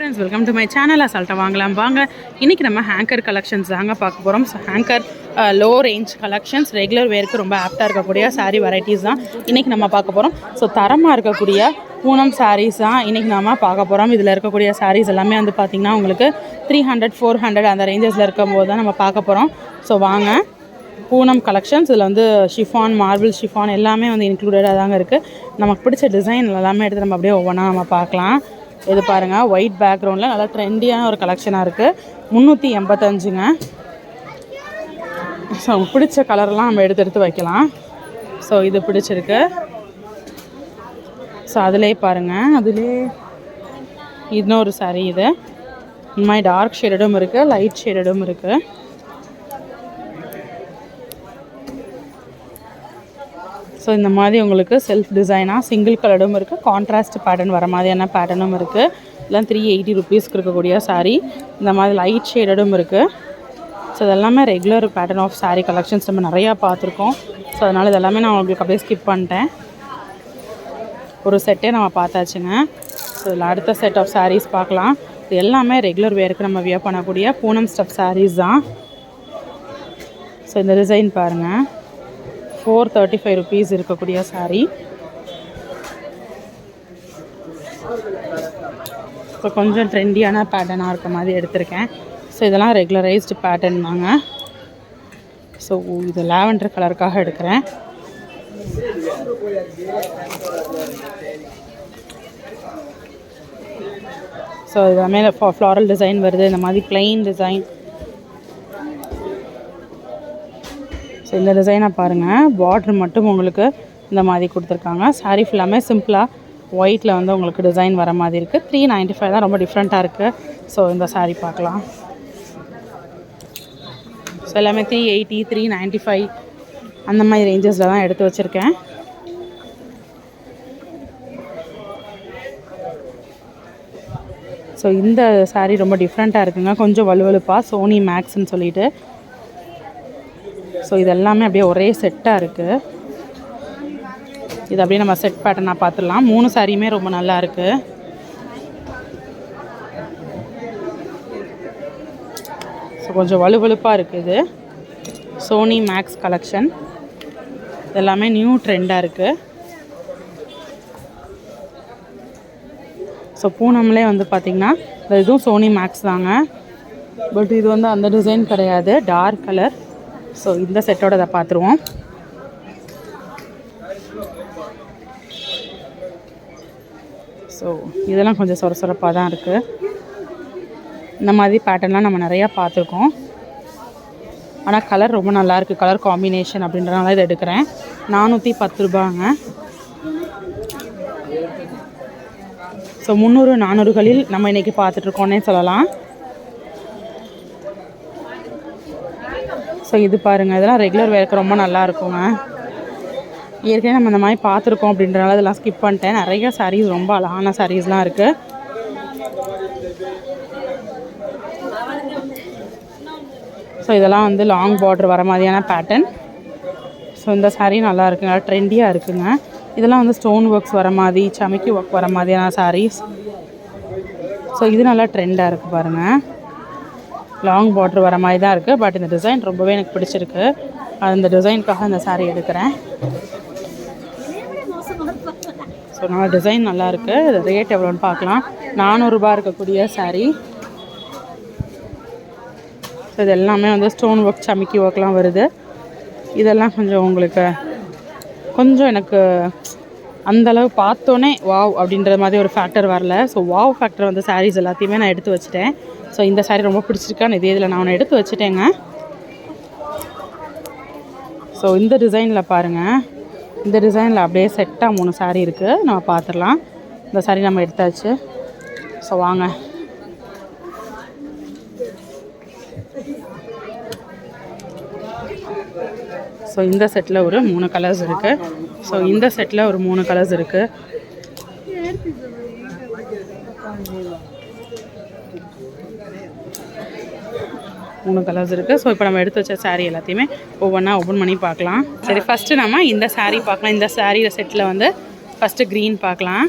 Friends welcome to my channel அசால்ட்டை வாங்கலாம். வாங்க இன்றைக்கி நம்ம ஹேங்கர் கலெக்ஷன்ஸ் தாங்க பார்க்க போகிறோம் so hanger low range collections regular வேருக்கு ரொம்ப ஆப்டாக இருக்கக்கூடிய சாரீ வெரைட்டிஸ் தான் இன்றைக்கி நம்ம பார்க்க போகிறோம் ஸோ தரமாக இருக்கக்கூடிய பூனம் சாரீஸ் தான் இன்றைக்கி நம்ம பார்க்க போகிறோம் இதில் இருக்கக்கூடிய சாரீஸ் எல்லாமே வந்து பார்த்திங்கன்னா உங்களுக்கு த்ரீ ஹண்ட்ரட் ஃபோர் ஹண்ட்ரட் அந்த ரேஞ்சஸில் இருக்கும்போது தான் நம்ம பார்க்க போகிறோம் ஸோ வாங்க பூனம் கலெக்ஷன்ஸ் இதில் வந்து ஷிஃபான் மார்பிள் ஷிஃபான் எல்லாமே வந்து இன்க்ளூடடாக தாங்க இருக்குது நமக்கு பிடிச்ச டிசைன் எல்லாமே எடுத்து நம்ம அப்படியே ஒவ்வொன்றா நம்ம பார்க்கலாம். இது பாருங்கள் ஒயிட் பேக்ரவுண்டில் நல்லா ட்ரெண்டியான ஒரு கலெக்ஷனாக இருக்குது முந்நூற்றி எண்பத்தஞ்சுங்க. ஸோ பிடிச்ச கலர்லாம் நம்ம எடுத்து எடுத்து வைக்கலாம். ஸோ இது பிடிச்சிருக்கு. ஸோ அதிலே பாருங்கள் அதிலே இன்னொரு saree இது. இந்த மாதிரி டார்க் ஷேடடும் இருக்குது லைட் ஷேடடும் இருக்குது ஸோ இந்த மாதிரி உங்களுக்கு செல்ஃப் டிசைனாக சிங்கிள் கலரும் இருக்குது கான்ட்ராஸ்ட் பேட்டர்ன் வர மாதிரியான பேட்டர்னும் இருக்குது இதெல்லாம் த்ரீ எயிட்டி ருபீஸ்க்கு இருக்கக்கூடிய சாரீ இந்த மாதிரி லைட் ஷேடடும் இருக்குது ஸோ இதெல்லாமே regular pattern of sari collections நம்ம நிறையா பார்த்துருக்கோம். ஸோ அதனால் இதெல்லாமே நான் உங்களுக்கு அப்படியே ஸ்கிப் பண்ணிட்டேன். ஒரு செட்டே நம்ம பார்த்தாச்சுங்க. ஸோ இதில் அடுத்த செட் ஆஃப் சாரீஸ் பார்க்கலாம். இது எல்லாமே ரெகுலர் வேருக்கு நம்ம வியர் பண்ணக்கூடிய பூனம் ஸ்டஃப் சாரீஸ் தான். ஸோ இந்த டிசைன் பாருங்கள் ஃபோர் தேர்ட்டி ஃபைவ் ருபீஸ் இருக்கக்கூடிய சாரீ இப்போ கொஞ்சம் ட்ரெண்டியான பேட்டர்னாக இருக்க மாதிரி எடுத்திருக்கேன். ஸோ இதெல்லாம் ரெகுலரைஸ்டு பேட்டர்ன் தாங்க. ஸோ இது லாவெண்டர் கலருக்காக எடுக்கிறேன். ஸோ இது இதெல்லாமே ஃப்ளாரல் டிசைன் வருது. இந்த மாதிரி பிளெயின் டிசைன் ஸோ இந்த டிசைனை பாருங்கள் பார்டர் மட்டும் உங்களுக்கு இந்த மாதிரி கொடுத்துருக்காங்க. சாரீ ஃபுல்லாமே சிம்பிளாக ஒயிட்டில் வந்து உங்களுக்கு டிசைன் வர மாதிரி இருக்குது த்ரீ நைன்ட்டி ஃபைவ் தான் ரொம்ப டிஃப்ரெண்ட்டாக இருக்குது ஸோ இந்த சாரீ பார்க்கலாம். ஸோ எல்லாமே three eighty three ninety five அந்த மாதிரி ரேஞ்சஸில் தான் எடுத்து வச்சுருக்கேன். ஸோ இந்த சாரீ ரொம்ப டிஃப்ரெண்ட்டாக இருக்குங்க. கொஞ்சம் வலுவலுப்பாக சோனி மேக்ஸ்ன்னு சொல்லிட்டு. ஸோ இது எல்லாமே அப்படியே ஒரே செட்டாக இருக்குது இது அப்படியே நம்ம செட் பேட்டர்னாக பார்த்துடலாம். மூணு சாரியுமே ரொம்ப நல்லா இருக்குது ஸோ கொஞ்சம் வலுவலுப்பாக இருக்குது சோனி மேக்ஸ் கலெக்ஷன் இதெல்லாமே நியூ ட்ரெண்டாக இருக்குது ஸோ பூனம்லே வந்து பார்த்திங்கன்னா இந்த இதுவும் சோனி மேக்ஸ் தாங்க. பட் இது வந்து அந்த டிசைன் கிடையாது. டார்க் கலர் ஸோ இந்த செட்டோட இதை பார்த்துருவோம். ஸோ இதெல்லாம் கொஞ்சம் சொர சொரப்பாக தான் இருக்குது இந்த மாதிரி பேட்டர்ன்லாம் நம்ம நிறையா பார்த்துருக்கோம். ஆனால் கலர் ரொம்ப நல்லா இருக்குது கலர் காம்பினேஷன் அப்படின்றனால இதை எடுக்கிறேன். நானூற்றி பத்து ரூபாங்க. ஸோ முந்நூறு நானூறுகளில் நம்ம இன்றைக்கி பார்த்துட்ருக்கோன்னே சொல்லலாம். ஸோ இது பாருங்கள் இதெல்லாம் ரெகுலர் வேர்க்கு ரொம்ப நல்லா இருக்குங்க ஏற்கனவே நம்ம இந்த மாதிரி பார்த்துருக்கோம் அப்படின்றனால இதெல்லாம் ஸ்கிப் பண்ணிட்டேன். நிறைய சாரீஸ் ரொம்ப அழகான சாரீஸ்லாம் இருக்குது ஸோ இதெல்லாம் வந்து லாங் பார்டர் வர மாதிரியான பேட்டர்ன் ஸோ இந்த சாரீ நல்லா இருக்குங்க ட்ரெண்டியாக இருக்குங்க. இதெல்லாம் வந்து ஸ்டோன் ஒர்க்ஸ் வர மாதிரி சமைக்கி ஒர்க் வர மாதிரியான சாரீஸ் ஸோ இது நல்லா ட்ரெண்டாக இருக்குது பாருங்கள் லாங் பார்டர் வர மாதிரி தான் இருக்குது பட் இந்த டிசைன் ரொம்பவே எனக்கு பிடிச்சிருக்கு. அந்த டிசைனுக்காக இந்த சாரீ எடுக்கிறேன். ஸோ நல்லா டிசைன் நல்லா இருக்கு. ரேட் எவ்வளோன்னு பார்க்கலாம். நானூறுரூபா இருக்கக்கூடிய சாரீ ஸோ இது எல்லாமே வந்து ஸ்டோன் ஒர்க் சமிக்கி ஒர்க்லாம் வருது. இதெல்லாம் கொஞ்சம் உங்களுக்கு கொஞ்சம் எனக்கு அந்த அளவு பார்த்தோன்னே வாவ் அப்படின்ற மாதிரி ஒரு ஃபேக்டர் வரல. ஸோ வாவ் ஃபேக்டர் வந்து சாரீஸ் எல்லாத்தையுமே நான் எடுத்து வச்சுட்டேன். ஸோ இந்த சாரீ ரொம்ப பிடிச்சிருக்கான்னு இதே இதில் நான் ஒன்று எடுத்து வச்சுட்டேங்க. ஸோ இந்த டிசைனில் பாருங்கள் இந்த டிசைனில் அப்படியே செட்டாக மூணு சாரீ இருக்குது நம்ம பார்த்துடலாம். இந்த சாரீ நம்ம எடுத்தாச்சு. ஸோ வாங்க. ஸோ இந்த செட்டில் ஒரு மூணு கலர்ஸ் இருக்குது ஸோ இந்த செட்டில் ஒரு மூணு கலர்ஸ் இருக்குது மூணு கலர்ஸ் இருக்குது ஸோ இப்போ நம்ம எடுத்து வச்ச சாரீ எல்லாத்தையுமே ஒவ்வொன்றா ஓப்பன் பண்ணி பார்க்கலாம். சரி ஃபஸ்ட்டு நம்ம இந்த சாரீ பார்க்கலாம். இந்த சாரீ செட்டில் வந்து ஃபஸ்ட்டு க்ரீன் பார்க்கலாம்.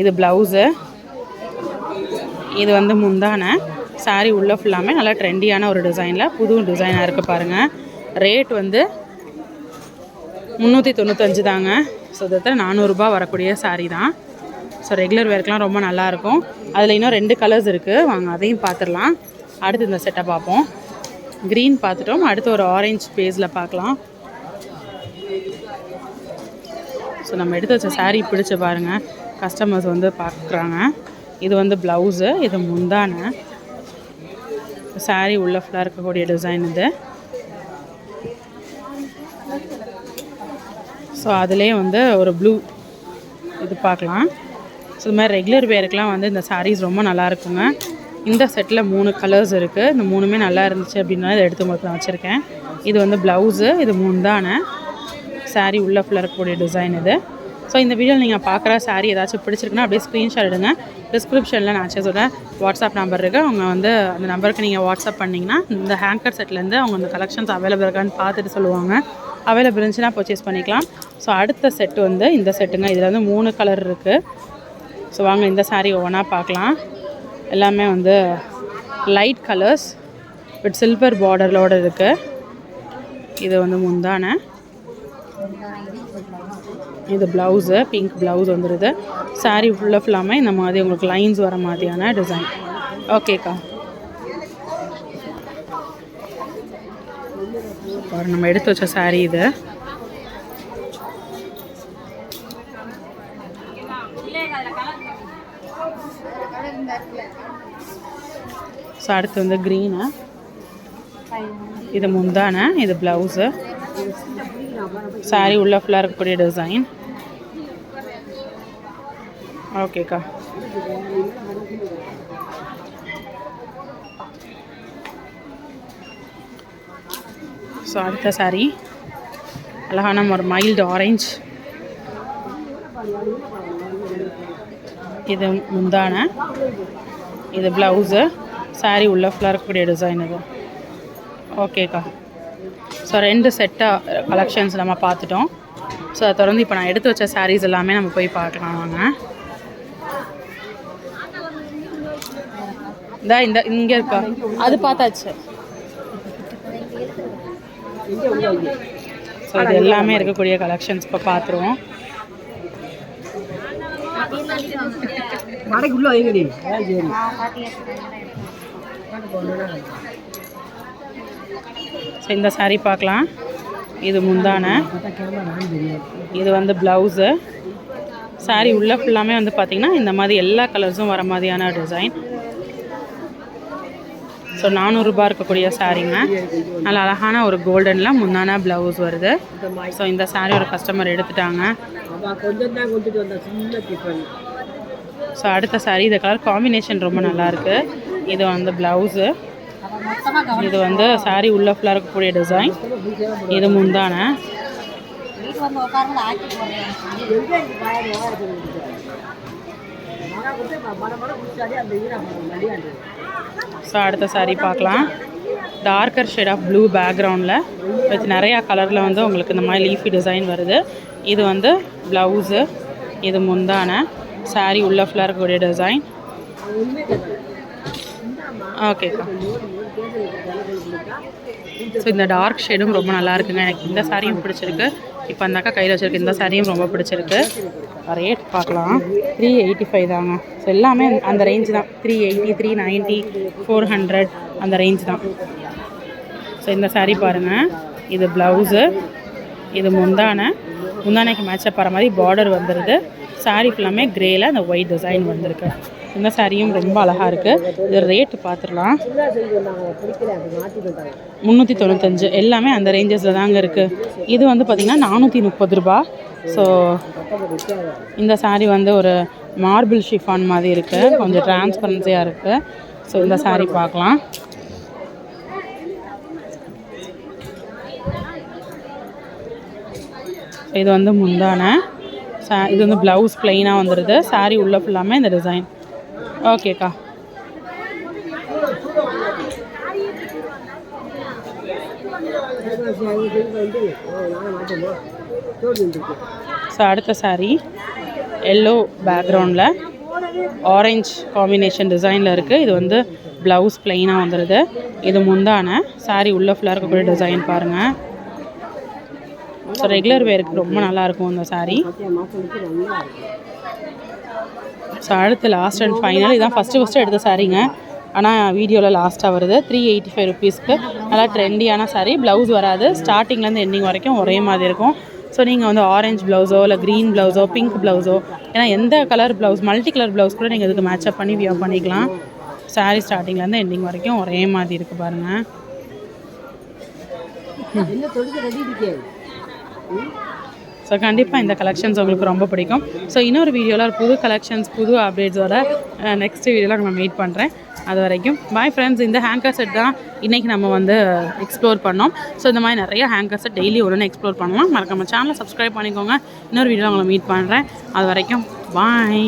இது ப்ளவுஸு இது வந்து முந்தான. சாரீ உள்ளே ஃபுல்லாமே நல்லா ட்ரெண்டியான ஒரு டிசைனில் புது டிசைனாக இருக்குது பாருங்கள் ரேட் வந்து முந்நூற்றி தொண்ணூத்தஞ்சு தாங்க. ஸோ இதில் நானூறுரூபா வரக்கூடிய சாரீ தான். ஸோ ரெகுலர் வேர்க்கெலாம் ரொம்ப நல்லாயிருக்கும் அதில் இன்னும் ரெண்டு கலர்ஸ் இருக்குது வாங்க அதையும் பார்த்துடலாம் அடுத்து இந்த செட்டை பார்ப்போம் க்ரீன் பார்த்துட்டோம் அடுத்து ஒரு ஆரஞ்சு பேஸில் பார்க்கலாம் ஸோ நம்ம எடுத்து வச்ச சாரீ பிடிச்சி பாருங்கள் கஸ்டமர்ஸ் வந்து பார்க்குறாங்க இது வந்து ப்ளவுஸு இது முந்தான. சாரீ உள்ள ஃபுல்லாக இருக்கக்கூடிய டிசைன் இது. ஸோ அதுலேயே வந்து ஒரு ப்ளூ இது பார்க்கலாம். ஸோ இது மாதிரி ரெகுலர் வேருக்குலாம் வந்து இந்த சாரீஸ் ரொம்ப நல்லா இருக்குங்க. இந்த செட்டில் மூணு கலர்ஸ் இருக்குது இந்த மூணுமே நல்லா இருந்துச்சு அப்படின்னா இதை எடுத்து உங்களுக்கு நான் வச்சுருக்கேன். இது வந்து ப்ளவுஸு இது முந்தான சாரீ உள்ள ஃபுல்லாக இருக்கக்கூடிய டிசைன் இது. ஸோ இந்த வீடியோவில் நீங்கள் பார்க்குற சாரீ ஏதாச்சும் பிடிச்சிருக்குன்னா அப்படியே ஸ்க்ரீன்ஷாட் எடுங்க. டிஸ்கிரிப்ஷனில் நான் சொல்ல வாட்ஸ்அப் நம்பர் இருக்குது அவங்க வந்து அந்த நம்பருக்கு நீங்கள் வாட்ஸ்அப் பண்ணிங்கன்னா இந்த ஹேங்கர் செட்லேருந்து அவங்க இந்த கலெக்ஷன்ஸ் அவைலபிள் இருக்கான்னு பார்த்துட்டு சொல்லுவாங்க. அவைலபிள் இருந்துச்சுன்னா பர்ச்சேஸ் பண்ணிக்கலாம். ஸோ அடுத்த செட்டு வந்து இந்த செட்டுங்க இதில் வந்து மூணு கலர் இருக்குது ஸோ வாங்க இந்த சாரீ ஒவ்வொன்றா பார்க்கலாம். எல்லாமே வந்து லைட் கலர்ஸ் வித் சில்வர் பார்டரோடு இருக்குது இது வந்து முந்தான. இது ப்ளவுஸு பிங்க் ப்ளவுஸ் வந்துடுது சாரீ ஃபுல்லாக ஃபுல்லாமே இந்த மாதிரி உங்களுக்கு லைன்ஸ் வர மாதிரியான டிசைன் ஓகேக்கா பாரு நம்ம எடுத்து வச்ச சாரீ இது. ஸோ அடுத்து வந்து க்ரீனு இது முந்தான இது ப்ளவுஸு சாரீ உள்ள ஃபுல்லாக இருக்கக்கூடிய டிசைன் ஓகேக்கா ஸோ அடுத்த saree. அழகான ஒரு மைல்டு ஆரேஞ்ச் இது முந்தான. இது ப்ளவுஸு saree உள்ள ஃபுல்லாக இருக்கக்கூடிய டிசைன் இது. ஓகேக்கா ஸோ ரெண்டு செட்டாக கலெக்ஷன்ஸ் நம்ம பார்த்துட்டோம். ஸோ அதை தொடர்ந்து இப்போ நான் எடுத்து வச்ச சாரீஸ் எல்லாமே நம்ம போய் பார்க்கலாம் வாங்க. இந்த இந்த இங்கே இருக்கா? அது பார்த்தாச்சு. ஸோ இது எல்லாமே இருக்கக்கூடிய கலெக்ஷன்ஸ் இப்போ பார்த்துருவோம் சரி ஸோ இந்த saree பார்க்கலாம். இது முந்தான. இது வந்து ப்ளவுஸு saree உள்ள ஃபுல்லாமே வந்து பார்த்திங்கன்னா இந்த மாதிரி எல்லா கலர்ஸும் வர மாதிரியான டிசைன் ஸோ நானூறுரூபா இருக்கக்கூடிய சாரீங்க நல்ல அழகான ஒரு கோல்டனில் முந்தான ப்ளவுஸ் வருது. ஸோ இந்த சாரீ ஒரு கஸ்டமர் எடுத்துட்டாங்க. ஸோ அடுத்த சாரீ இந்த கலர் காம்பினேஷன் ரொம்ப நல்லா இருக்கு. இது வந்து ப்ளவுஸு இது வந்து சாரீ உள்ள ஃபுல்லாக இருக்கக்கூடிய டிசைன் இது முந்தான. ஸோ அடுத்த சாரீ பார்க்கலாம். டார்க்கர் ஷேட் ஆஃப் ப்ளூ பேக்ரவுண்டில் வித் நிறையா கலரில் வந்து உங்களுக்கு இந்த மாதிரி லீஃபி டிசைன் வருது. இது வந்து ப்ளவுஸு இது முந்தான. சாரீ உள்ள ஃபுல்லாக இருக்கக்கூடிய டிசைன் ஓகேக்கா ஸோ இந்த டார்க் ஷேடும் ரொம்ப நல்லா இருக்குங்க. எனக்கு இந்த சாரியும் பிடிச்சிருக்கு. இப்போ அந்த அக்கா கையில் வச்சுருக்கு இந்த சாரியும் ரொம்ப பிடிச்சிருக்கு. ரேட் பார்க்கலாம். த்ரீ எயிட்டி ஃபைவ் தாங்க. ஸோ எல்லாமே அந்த- ரேஞ்சு ரேஞ்ச் தான். Three eighty three ninety four hundred அந்த ரேஞ்ச் தான். ஸோ இந்த சாரீ பாருங்கள் இது ப்ளவுஸு இது முந்தான. முந்தானைக்கு மேட்சப் ஆகிற மாதிரி பார்டர் வந்துடுது saree ஃபுல்லாமே க்ரேயில் அந்த ஒயிட் டிசைன் வந்திருக்கு. இந்த சாரியும் ரொம்ப அழகாக இருக்குது இது ரேட்டு பார்த்துடலாம் முந்நூற்றி தொண்ணூத்தஞ்சு. எல்லாமே அந்த ரேஞ்சஸில் தாங்க இருக்குது இது வந்து பார்த்திங்கன்னா நானூற்றி முப்பது ரூபா. ஸோ இந்த saree வந்து ஒரு மார்பிள் ஷிஃபான் மாதிரி இருக்குது கொஞ்சம் டிரான்ஸ்பரன்சியாக இருக்குது ஸோ இந்த saree பார்க்கலாம் இது வந்து முந்தான. சா- இது வந்து ப்ளவுஸ் ப்ளெயினாக வந்துடுது saree உள்ள ஃபுல்லாமே இந்த டிசைன் ஓகேக்கா. ஸோ அடுத்த சாரீ எல்லோ பேக்ரவுண்டில் ஆரஞ்சு காம்பினேஷன் டிசைனில் இருக்குது இது வந்து ப்ளவுஸ் பிளெயினாக வந்துடுது இது முந்தான. சாரீ உள்ள ஃபுல்லாக இருக்கக்கூடிய டிசைன் பாருங்கள் ஸோ ரெகுலர் வேருக்கு ரொம்ப நல்லாயிருக்கும் இந்த சாரீ பத்தியா மாசத்துக்கு நல்லா இருக்கு ஸோ அடுத்து லாஸ்ட் அண்ட் ஃபைனல் இதான் ஃபஸ்ட்டு ஃபஸ்ட்டு எடுத்த சாரீங்க ஆனால் வீடியோவில் லாஸ்ட்டாக வருது. த்ரீ எயிட்டி ஃபைவ் ருபீஸ்க்கு நல்லா ட்ரெண்டியான சாரி ப்ளவுஸ் வராது. ஸ்டார்டிங்லேருந்து எண்டிங் வரைக்கும் ஒரே மாதிரி இருக்கும். ஸோ நீங்கள் வந்து ஆரஞ்சு ப்ளவுஸோ இல்லை க்ரீன் ப்ளவுஸோ பிங்க் ப்ளவுஸோ ஏன்னா எந்த colour blouse multi colour blouse கூட நீங்கள் இதுக்கு மேட்சப் பண்ணி வியர் பண்ணிக்கலாம். Saree ஸ்டார்டிங்லேருந்து எண்டிங் வரைக்கும் ஒரே மாதிரி இருக்குது பாருங்கள் என்ன தொடுக்க ரெடி இருக்கே ஸோ கண்டிப்பாக இந்த கலெக்ஷன்ஸ் உங்களுக்கு ரொம்ப பிடிக்கும். ஸோ இன்னொரு வீடியோவில் ஒரு புது கலெக்ஷன்ஸ் புது அப்டேட்ஸோட நெக்ஸ்ட் வீடியோவில் நான் மீட் பண்ணுறேன் அது வரைக்கும் பாய் ஃப்ரெண்ட்ஸ் இந்த ஹேங்கர் செட் தான் இன்றைக்கி நம்ம வந்து எக்ஸ்ப்ளோர் பண்ணோம். ஸோ இந்த மாதிரி நிறைய ஹேங்கர் செட் டெய்லி ஒன்று எக்ஸ்ப்ளோர் பண்ணலாம். மறக்காம சேனலை சப்ஸ்கிரைப் பண்ணிக்கோங்க. இன்னொரு வீடியோவில் உங்களை மீட் பண்ணுறேன் அது வரைக்கும் பாய்